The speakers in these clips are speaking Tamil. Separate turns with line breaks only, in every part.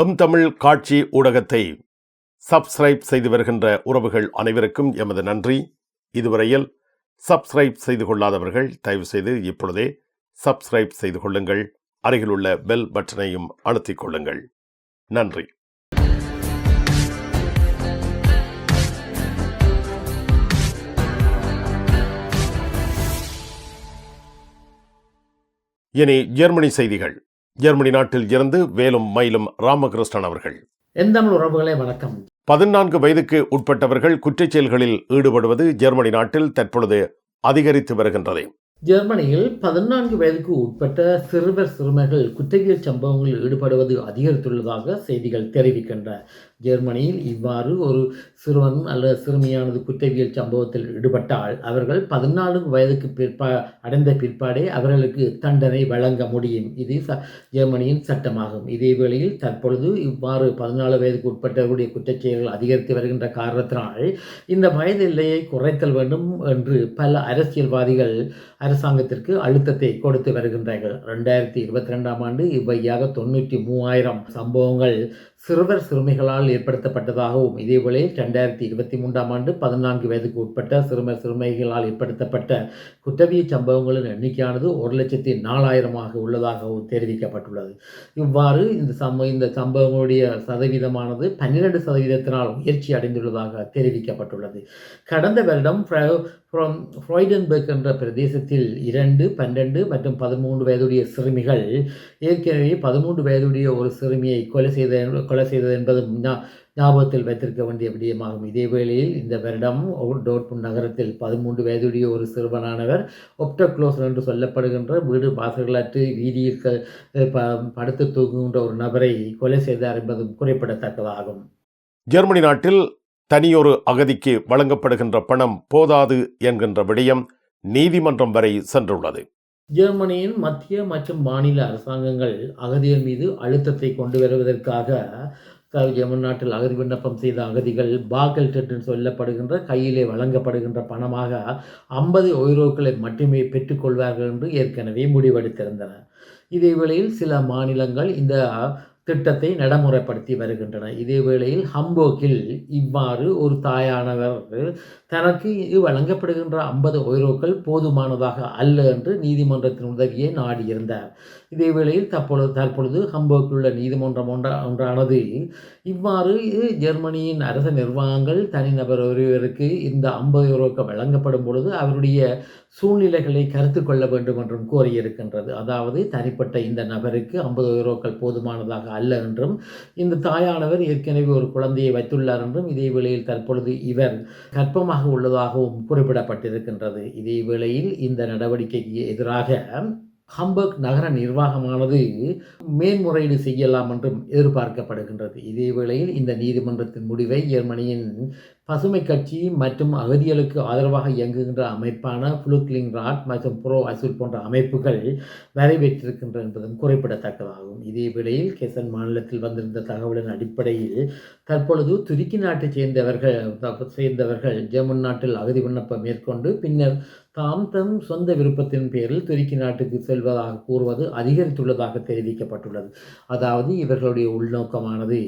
எம் தமிழ் காட்சி ஊடகத்தை சப்ஸ்கிரைப் செய்து வருகின்ற உறவுகள் அனைவருக்கும் எமது நன்றி. இதுவரையில் சப்ஸ்கிரைப் செய்து கொள்ளாதவர்கள் தயவு செய்து இப்பொழுதே சப்ஸ்கிரைப் செய்து கொள்ளுங்கள். அருகிலுள்ள பெல் பட்டனையும் அழுத்திக் கொள்ளுங்கள். நன்றி. இனி ஜெர்மனி செய்திகள். ஜெர்மனி நாட்டில் இருந்து வேலும் மயிலும் ராமகிருஷ்ணன் அவர்கள்.
எந்தமிழ் உறவுகளே வணக்கம்.
பதினான்கு வயதுக்கு உட்பட்டவர்கள் குற்றச் செயல்களில் ஈடுபடுவது ஜெர்மனி நாட்டில் தற்பொழுது அதிகரித்து வருகின்றது.
ஜெர்மனியில் பதினான்கு வயதுக்கு உட்பட்ட சிறுவர் சிறுமிகள் குற்றவியல் சம்பவங்களில் ஈடுபடுவது அதிகரித்துள்ளதாக செய்திகள் தெரிவிக்கின்றன. ஜெர்மனியில் இவ்வாறு ஒரு சிறுவன் அல்லது சிறுமியானது குற்றவியல் சம்பவத்தில் ஈடுபட்டால் அவர்கள் பதினாலு வயதுக்கு பிற்பா அடைந்த பிற்பாடே அவர்களுக்கு தண்டனை வழங்க முடியும். இது ச ஜெர்மனியின் சட்டமாகும். இதே வேளையில் தற்பொழுது இவ்வாறு பதினாலு வயதுக்கு உட்பட்டவருடைய குற்றச்செயல்கள் அதிகரித்து வருகின்ற காரணத்தினால் இந்த வயது எல்லையை குறைத்தல் வேண்டும் என்று பல அரசியல்வாதிகள் அரசாங்கத்திற்கு அழுத்தத்தை கொடுத்து வருகின்றார்கள். ரெண்டாயிரத்தி இருபத்தி ரெண்டாம் ஆண்டு இவ்வையாக தொண்ணூற்றி மூவாயிரம் சம்பவங்கள் சிறுவர் சிறுமிகளால் ஏற்படுத்தப்பட்டதாகவும் இதேபோல ரெண்டாயிரத்தி இருபத்தி மூன்றாம் ஆண்டு பதினான்கு வயதுக்கு உட்பட்ட சிறுவர் சிறுமிகளால் ஏற்படுத்தப்பட்ட குற்றவிய சம்பவங்களின் எண்ணிக்கையானது ஒரு லட்சத்தி நாலாயிரமாக உள்ளதாகவும் தெரிவிக்கப்பட்டுள்ளது. இவ்வாறு இந்த சம்ப இந்த சம்பவங்களுடைய சதவீதமானது பன்னிரண்டு சதவீதத்தினால் உயர்ச்சி அடைந்துள்ளதாக தெரிவிக்கப்பட்டுள்ளது. கடந்த வருடம் ஃப்ராய்டன்பர்க் என்ற பிரதேசத்தில் இரண்டு பன்னெண்டு மற்றும் பதிமூன்று வயதுடைய சிறுமிகள் ஏற்கனவே பதிமூன்று வயதுடைய ஒரு சிறுமியை கொலை செய்த கொலை செய்தது என்பதும் ஞாபகத்தில் வைத்திருக்க வேண்டிய விடயமாகும். இதே வேளையில் இந்த வருடம் டோட்முண்ட் நகரத்தில் பதிமூன்று வயதுடைய ஒரு சிறுவனானவர் ஒப்டக்ளோஸ் என்று சொல்லப்படுகின்ற வீடு வாசல்களற்று வீதியில் க- ப- படுத்து தூங்குகின்ற ஒரு நபரை கொலை செய்தார் என்பதும் குறிப்பிடத்தக்கதாகும்.
ஜெர்மனி நாட்டில் தனியொரு அகதிக்கு வழங்கப்படுகின்ற பணம் போதாது என்கின்ற விடயம் நீதிமன்றம் வரை சென்றுள்ளது.
ஜெர்மனியின் மத்திய மற்றும் மாநில அரசாங்கங்கள் அகதிகள் மீது அழுத்தத்தை கொண்டு வருவதற்காக ஜெர்மன் நாட்டில் அகதி விண்ணப்பம் செய்த அகதிகள் பாக்கல் என்று சொல்லப்படுகின்ற கையிலே வழங்கப்படுகின்ற பணமாக ஐம்பது ஒய்ரோக்களை மட்டுமே பெற்றுக்கொள்வார்கள் என்று ஏற்கனவே முடிவெடுத்திருந்தன. இதே வேளையில் சில மாநிலங்கள் இந்த திட்டத்தை நடைமுறைப்படுத்தி வருகின்றன. இதே வேளையில் ஹம்போக்கில் இவ்வாறு ஒரு தாயானவர் தனக்கு இது வழங்கப்படுகின்ற ஐம்பது ஒய்ரோக்கள் போதுமானதாக அல்ல என்று நீதிமன்றத்தின் உதவியை நாடியிருந்தார். இதே வேளையில் தற்பொழுது தற்பொழுது ஹம்போக்கில் உள்ள நீதிமன்றம் ஒன்ற ஒன்றானது இவ்வாறு ஜெர்மனியின் அரச நிர்வாகங்கள் தனிநபர் ஒருவருக்கு இந்த ஐம்பது யூரோக்கள் வழங்கப்படும் பொழுது அவருடைய சூழ்நிலைகளை கருத்து கொள்ள வேண்டும் என்றும் கோரியிருக்கின்றது. அதாவது தனிப்பட்ட இந்த நபருக்கு ஐம்பது யூரோக்கள் போதுமானதாக அல்ல என்றும் இந்த தாயானவர் ஏற்கனவே ஒரு குழந்தையை வைத்துள்ளார் என்றும் இதே வேளையில் தற்பொழுது இவர் கற்பமாக உள்ளதாகவும் குறிப்பிடப்பட்டிருக்கின்றது. இதே வேளையில் இந்த நடவடிக்கைக்கு எதிராக ஹம்பர்க் நகர நிர்வாகமானது மேன்முறையீடு செய்யலாம் என்றும் எதிர்பார்க்கப்படுகின்றது. இதே வேளையில் இந்த நீதிமன்றத்தின் முடிவை ஜெர்மனியின் பசுமை கட்சி மற்றும் அகதிகளுக்கு ஆதரவாக இயங்குகின்ற அமைப்பான புளுக்லிங் ராட் மற்றும் புரோ அசுல் போன்ற அமைப்புகள் வரவேற்றிருக்கின்றன என்பதும் குறிப்பிடத்தக்கதாகும். இதே வேளையில் கேசன் மாநிலத்தில் வந்திருந்த தகவலின் அடிப்படையில் தற்பொழுது துருக்கி நாட்டைச் சேர்ந்தவர்கள் சேர்ந்தவர்கள் ஜெர்மன் நாட்டில் அகதி விண்ணப்பம் மேற்கொண்டு பின்னர் தாம் தம் சொந்த விருப்பத்தின் பேரில் துருக்கி நாட்டுக்கு செல்வதாக கூறுவது அதிகரித்துள்ளதாக தெரிவிக்கப்பட்டுள்ளது. அதாவது இவர்களுடைய உள்நோக்கமானது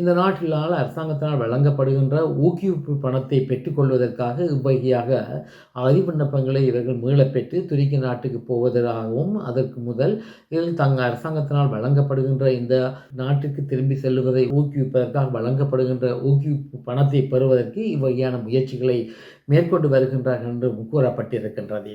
இந்த நாட்டிலால் அரசாங்கத்தினால் வழங்கப்படுகின்ற ஊக்கி ஊக்குவிப்பு பணத்தை பெற்றுக்கொள்வதற்காக இவ்வகையாக அகதி விண்ணப்பங்களை இவர்கள் மீளப்பெற்று துருக்கி நாட்டுக்கு போவதாகவும் அதற்கு முதல் இதில் தங்கள் அரசாங்கத்தினால் வழங்கப்படுகின்ற இந்த நாட்டுக்கு திரும்பி செல்வதை ஊக்குவிப்பதற்காக வழங்கப்படுகின்ற ஊக்குவிப்பு பணத்தை பெறுவதற்கு இவ்வகையான முயற்சிகளை மேற்கொண்டு வருகின்றார்கள் என்று கூறப்பட்டிருக்கின்றது.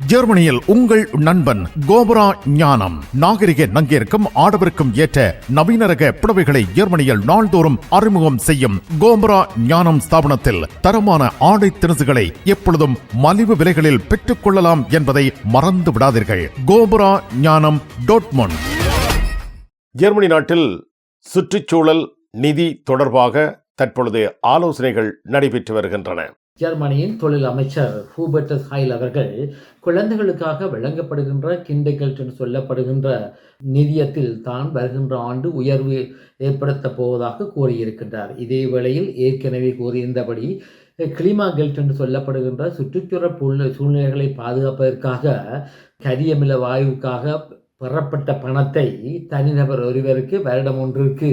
ஜெர்மனியில் உங்கள் நண்பன் கோபரா ஞானம். நாகரிக நங்கிற்கும் ஆடவருக்கும் ஏற்ற நவீன ரக புடவைகளை ஜெர்மனியில் நாள்தோறும் அறிமுகம் செய்யும் கோபரா ஞானம் ஸ்தாபனத்தில் தரமான ஆடை திணுசுகளை எப்பொழுதும் மலிவு விலைகளில் பெற்றுக் கொள்ளலாம் என்பதை மறந்து விடாதீர்கள். கோபரா ஞானம் டோட்மோன்
ஜெர்மனி நாட்டில் சுற்றுச்சூழல் நிதி தொடர்பாக தற்பொழுது ஆலோசனைகள் நடைபெற்று வருகின்றன.
ஜெர்மனியின் தொழில் அமைச்சர் ஹூபர்டஸ் ஹைல் அவர்கள் குழந்தைகளுக்காக வழங்கப்படுகின்ற கிண்டகல்ட் என்று சொல்லப்படுகின்ற நிதியத்தில் தான் வருகின்ற ஆண்டு உயர்வு ஏற்படுத்தப் போவதாக கூறியிருக்கின்றார். இதே வேளையில் ஏற்கனவே கூறியிருந்தபடி கிளிமா கெல்ட் என்று சொல்லப்படுகின்ற சுற்றுச்சூழல் சூழ்நிலைகளை பாதுகாப்பதற்காக கரியமில வாயுக்காக பெறப்பட்ட பணத்தை தனிநபர் ஒருவருக்கு வருடம் ஒன்றிற்கு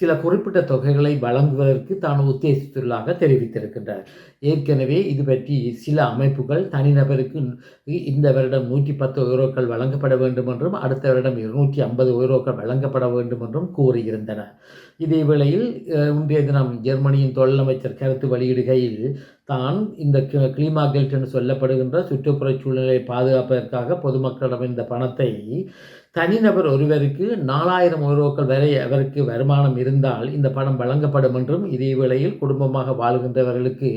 சில குறிப்பிட்ட தொகைகளை வழங்குவதற்கு தான் உத்தேசித்துள்ளதாக தெரிவித்திருக்கின்றார். ஏற்கனவே இது பற்றி சில அமைப்புகள் தனிநபருக்கு இந்த வருடம் நூற்றி பத்து யூரோக்கள் வழங்கப்பட வேண்டும் என்றும் அடுத்த வருடம் இருநூற்றி ஐம்பது யூரோக்கள் வழங்கப்பட வேண்டும் என்றும் கூறியிருந்தன. இதே வேளையில் இன்றைய தினம் ஜெர்மனியின் தொழிலமைச்சர் கருத்து வெளியிடுகையில் தான் இந்த கிளிமாகெல்ட் என்று சொல்லப்படுகின்ற சுற்றுப்புற சூழ்நிலை பாதுகாப்பதற்காக பொதுமக்களிடம் இந்த பணத்தை தனிநபர் ஒருவருக்கு நாலாயிரம் யூரோக்கள் வரை அவருக்கு வருமானம் இருந்தால் இந்த பணம் வழங்கப்படும் என்றும் இதே வேளையில் குடும்பமாக வாழ்கின்றவர்களுக்கு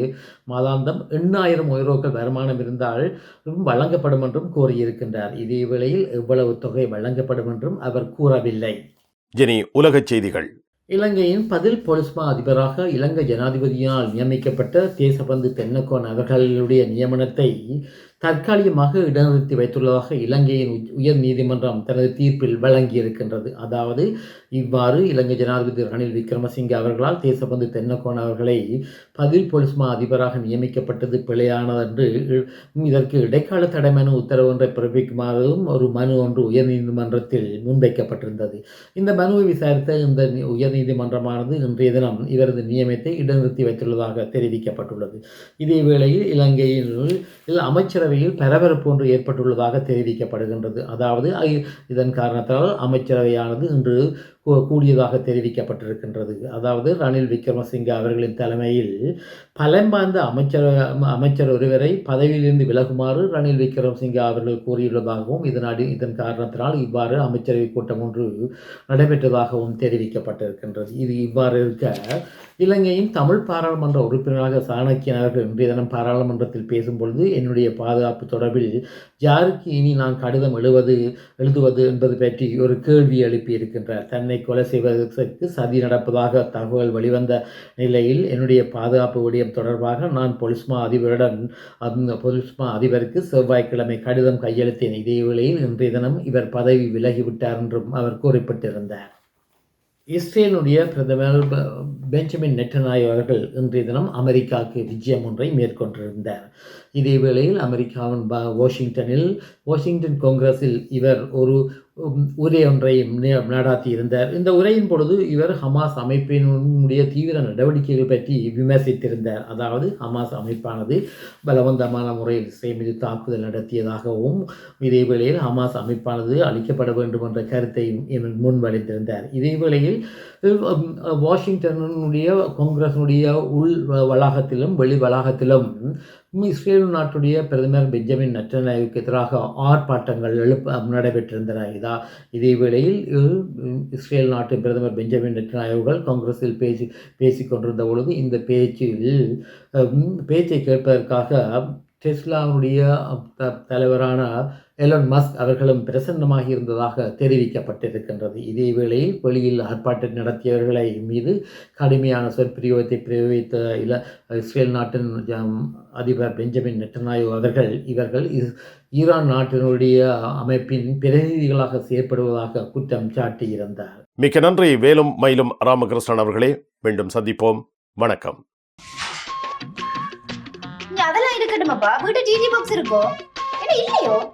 மாதாந்தம் எண்ணாயிரம் யூரோக்கள் வருமானம் இருந்தால் வழங்கப்படும் என்றும் கூறியிருக்கின்றார். இதே வேளையில் எவ்வளவு தொகை வழங்கப்படும் என்றும் அவர் கூறவில்லை.
இனி உலகச் செய்திகள்.
இலங்கையின் பதில் பொலிஸ்மா அதிபராக இலங்கை ஜனாதிபதியினால் நியமிக்கப்பட்ட தேசபந்து தென்னக்கோன் அவர்களுடைய நியமனத்தை தற்காலிகமாக இடநிறுத்தி வைத்துள்ளதாக இலங்கையின் உயர் நீதிமன்றம் தனது தீர்ப்பில் வழங்கியிருக்கின்றது. அதாவது இவ்வாறு இலங்கை ஜனாதிபதி ரணில் விக்ரமசிங்கே அவர்களால் தேசபந்து தென்னக்கோன் அவர்களை பதில் போலீஸ் மா அதிபராக நியமிக்கப்பட்டது பிழையானதென்று இதற்கு இடைக்கால தடை மனு உத்தரவு ஒன்றை பிறப்பிக்குமாறும் ஒரு மனு ஒன்று உயர்நீதிமன்றத்தில் முன்வைக்கப்பட்டிருந்தது. இந்த மனுவை விசாரித்த இந்த நி- உயர்நீதிமன்றமானது இன்றைய தினம் இவரது நியமனத்தை இடநிறுத்தி வைத்துள்ளதாக தெரிவிக்கப்பட்டுள்ளது. இதே வேளையில் இலங்கையில் அமைச்சர் அமைச்சரவையில் பரபரப்பு ஒன்று ஏற்பட்டுள்ளதாக தெரிவிக்கப்படுகின்றது. அதாவது இதன் காரணத்தால் அமைச்சரவையானது இன்று கூடியதாக தெரிவிக்கப்பட்டிருக்கின்றது. அதாவது ரணில் விக்ரமசிங்கே அவர்களின் தலைமையில் பலம் அமைச்சர் அமைச்சர் ஒருவரை பதவியிலிருந்து விலகுமாறு ரணில் விக்ரமசிங்கே அவர்கள் கூறியுள்ளதாகவும் இதனால் இதன் காரணத்தினால் இவ்வாறு அமைச்சரவை கூட்டம் ஒன்று நடைபெற்றதாகவும் தெரிவிக்கப்பட்டிருக்கின்றது. இது இவ்வாறு இருக்க இலங்கையின் தமிழ் பாராளுமன்ற உறுப்பினராக சாணக்கியன் அவர்கள் இன்றைய தினம் பாராளுமன்றத்தில் பேசும்பொழுது என்னுடைய பாதுகாப்பு தொடர்பில் யாருக்கு இனி நான் கடிதம் எழுவது எழுதுவது என்பது பற்றி ஒரு கேள்வி எழுப்பியிருக்கின்றார். தன்னை கொலை செய்வதற்கு சதி நடப்பதாக தகவல் வெளிவந்த நிலையில் என்னுடைய பாதுகாப்பு விடயம் தொடர்பாக நான் பொலிஸ்மா அதிபருடன் பொலிஸ்மா அதிபருக்கு செவ்வாய்க்கிழமை கடிதம் கையெழுத்தேன் இதே வேளையில் இன்றைய தினம் இவர் பதவி விலகிவிட்டார் என்றும் அவர் குறிப்பிட்டிருந்தார். இஸ்ரேலுடைய பிரதமர் பெஞ்சமின் நெட்டநாய் அவர்கள் இன்றைய தினம் அமெரிக்காவுக்கு விஜயம் ஒன்றை மேற்கொண்டிருந்தார். இதே வேளையில் அமெரிக்காவின் வாஷிங்டனில் வாஷிங்டன் காங்கிரஸில் இவர் ஒரு உரை ஒன்றை நடாத்தி இருந்தார். இந்த உரையின் பொழுது இவர் ஹமாஸ் அமைப்பினுடைய தீவிர நடவடிக்கைகள் பற்றி விமர்சித்திருந்தார். அதாவது ஹமாஸ் அமைப்பானது பலவந்தமான முறையில் இஸ்ரேல் தாக்குதல் நடத்தியதாகவும் இதே வேளையில் ஹமாஸ் அமைப்பானது அளிக்கப்பட வேண்டும் என்ற கருத்தையும் இவர் முன்வழித்திருந்தார் இதே வேளையில் வாஷிங்டனுடைய காங்கிரஸினுடைய உள் வளாகத்திலும் வெளி வளாகத்திலும் இஸ்ரேல் நாட்டுடைய பிரதமர் பெஞ்சமின் நட்டனாயுக்கு எதிராக ஆர்ப்பாட்டங்கள் எழுப்ப நடைபெற்றிருந்தன. இதா இதே வேளையில் இஸ்ரேல் நாட்டின் பிரதமர் பெஞ்சமின் நெட்டனாயுகள் காங்கிரஸில் பேசி பேசிக்கொண்டிருந்த பொழுது இந்த பேச்சில் பேச்சை கேட்பதற்காக டெஸ்லாவுடைய த- தலைவரான எலன் மஸ்க் அவர்களும் பிரசன்னமாகி இருந்ததாக தெரிவிக்கப்பட்டிருக்கின்றது. இதே வேளையில் ஆர்ப்பாட்டம் நடத்தியவர்களை மீது கடுமையான சொற்பிரயோகத்தை பிரயோகித்த இல இஸ்ரேல் நாட்டின் அதிபர் பெஞ்சமின் நெட்டநாயு அவர்கள் இவர்கள் இஸ்- ஈரான் நாட்டினுடைய அமைப்பின் பிரதிநிதிகளாக செயற்படுவதாக குற்றம் சாட்டியிருந்தார்.
மிக்க நன்றி. வேலும் மயிலும் ராமகிருஷ்ணன் அவர்களே மீண்டும் சந்திப்போம். வணக்கம்.
அதெல்லாம் இருக்கட்டுமாப்பா? வீட்டு டிடி பாக்ஸ் இருக்கோ? என்ன இல்லையோ?